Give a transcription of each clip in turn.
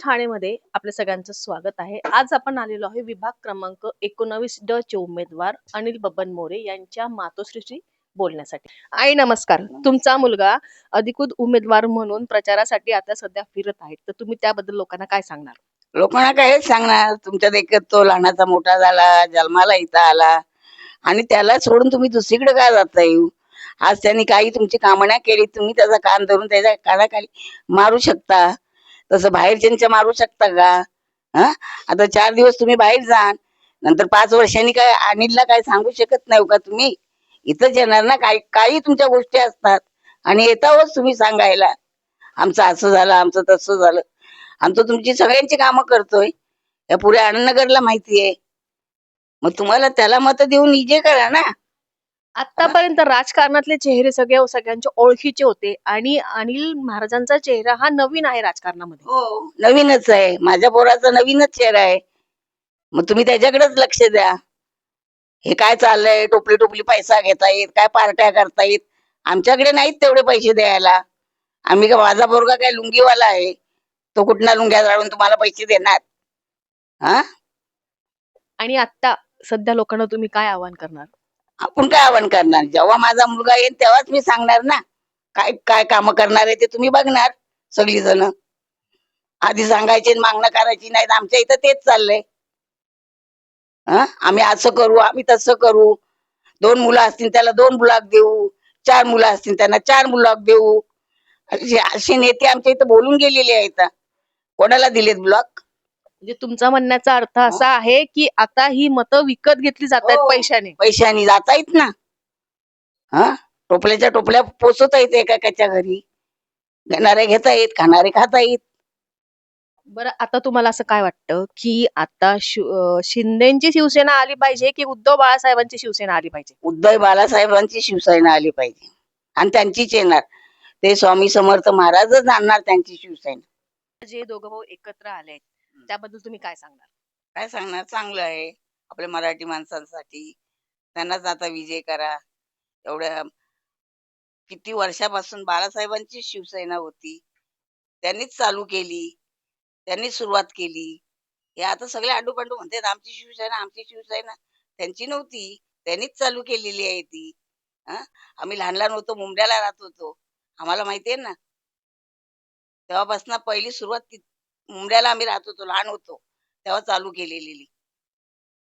ठाणेमध्ये आपल्या सगळ्यांचं स्वागत आहे. आज आपण आलेलो आहे विभाग क्रमांक एकोणावीस ड चे उमेदवार अनिल बबन मोरे यांच्या मातोश्रीशी बोलण्यासाठी. आई नमस्कार. तुमचा मुलगा अधिकृत उमेदवार म्हणून प्रचारासाठी आता सध्या फिरत आहेत तर तुम्ही त्याबद्दल लोकांना काय सांगणार? लोकांना काय हेच सांगणार. तुमच्या देखत तो लहानाचा मोठा झाला जन्माला इथं आला. आणि त्याला सोडून तुम्ही दुसरीकडे काय जाता येऊ आज त्यांनी काही तुमची कामना केली तुम्ही त्याचा कान धरून त्याच्या कानाखाली मारू शकता. तसं बाहेरच्यांच्या मारू शकता का? हा? आता चार दिवस तुम्ही बाहेर जा नंतर पाच वर्षांनी काय अनिलला काय सांगू शकत नाही हो का तुम्ही? इथंच येणार ना काही काही तुमच्या गोष्टी असतात. आणि येतावच तुम्ही सांगायला. आमचं असं झालं आमचं तसं झालं. आमचं तुमची सगळ्यांची कामं करतोय. या पुऱ्या आनंदनगरला माहिती आहे मग तुम्हाला त्याला मत देऊन इजे करा ना. आतापर्यंत राजकारणातले चेहरे सगळे सगळ्यांच्या ओळखीचे होते आणि अनिल महाराजांचा चेहरा हा नवीन आहे राजकारणामध्ये. हो नवीनच आहे. माझ्या पोराचा नवीनच चेहरा आहे. मग तुम्ही त्याच्याकडेच लक्ष द्या. हे काय चाललंय? टोपली टोपली पैसा घेता येत काय पार्ट्या करता येत आमच्याकडे नाहीत तेवढे पैसे द्यायला. आम्ही का माझा पोरगा काय लुंगीवाला आहे? तो कुठला लुंग्या जाळून तुम्हाला पैसे देणार? हा? आणि आता सध्या लोकांना तुम्ही काय आवाहन करणार? आपण काय आव्हान करणार? जेव्हा माझा मुलगा येईल तेव्हाच मी सांगणार ना. काय काय काम करणार आहे ते तुम्ही बघणार सगळी जण आधी सांगायचे आणि मागणं करायची नाही आमच्या इथं तेच चाललंय. हा? आम्ही असं करू आम्ही तसं करू. दोन मुलं असतील त्याला दोन ब्लॉक देऊ चार मुलं असतील त्यांना चार ब्लॉक देऊ. असे नेते आमच्या इथं बोलून गेलेले आहेत. कोणाला दिलेत ब्लॉक? म्हणजे तुमचा म्हणण्याचा अर्थ असा आहे की आता ही मतं विकत घेतली जात आहेत हो. पैशाने. पैशानी जाता येत ना. हा? टोपल्याच्या टोपल्या पोचवता येते एकाच्या घरी. घेणारे घेता येत खाणारे खाता येत बरं आता तुम्हाला असं काय वाटतं की आता शि- अं, शिंदेची शिवसेना आली पाहिजे की उद्धव बाळासाहेबांची शिवसेना आली पाहिजे? उद्धव बाळासाहेबांची शिवसेना आली पाहिजे. आणि त्यांचीच येणार. ते स्वामी समर्थ महाराजच आणणार त्यांची शिवसेना. जे दोघं भाऊ एकत्र आले आहेत त्याबद्दल तुम्ही काय सांगणार? काय सांगणार? चांगलं आहे. आपल्या मराठी माणसांसाठी त्यांनाच आता विजय करा. एवढ्या किती वर्षापासून बाळासाहेबांची शिवसेना होती. त्यांनीच चालू केली. त्यांनी सुरुवात केली. हे आता सगळे आडूपांडू म्हणतात आमची शिवसेना आमची शिवसेना. त्यांची नव्हती. त्यांनीच चालू केलेली आहे ती. हा? आम्ही लहान लहान होतो मुंबईला राहत होतो. आम्हाला माहिती आहे ना? तेव्हापासून पहिली सुरुवात मुंबईला आम्ही राहत होतो लहान होतो तेव्हा चालू केलेली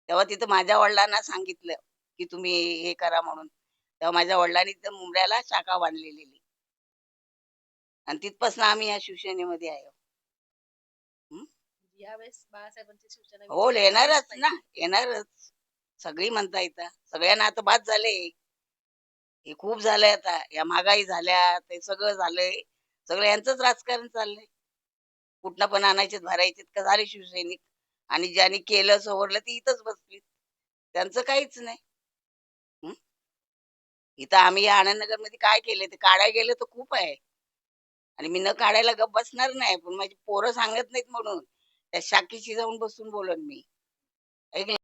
तेव्हा तिथं माझ्या वडिलांना सांगितलं की तुम्ही हे करा म्हणून. तेव्हा माझ्या वडिलांनी तिथं मुंबईला शाखा बांधलेली. आणि तिथपासून आम्ही या शिवसेनेमध्ये आहे. हो? येणारच ना येणारच. सगळी म्हणता येतं. सगळ्यांना आता बाद झाले हे खूप झालंय आता. या महागाई झाल्या ते सगळं झालंय. सगळं यांचंच राजकारण चाललंय. कुठनं पण आणायचे भरायचे का झाले शिवसैनिक? आणि ज्यांनी केलं सवरलं ती इथंच बसली. त्यांचं काहीच नाही. इथं आम्ही या आनंदनगरमध्ये काय केलं ते काढायला गेलं तर खूप आहे. आणि मी न काढायला गप बसणार नाही पण माझी पोरं सांगत नाहीत म्हणून. त्या शाखेशी जाऊन बसून बोलन मी. ऐकलं?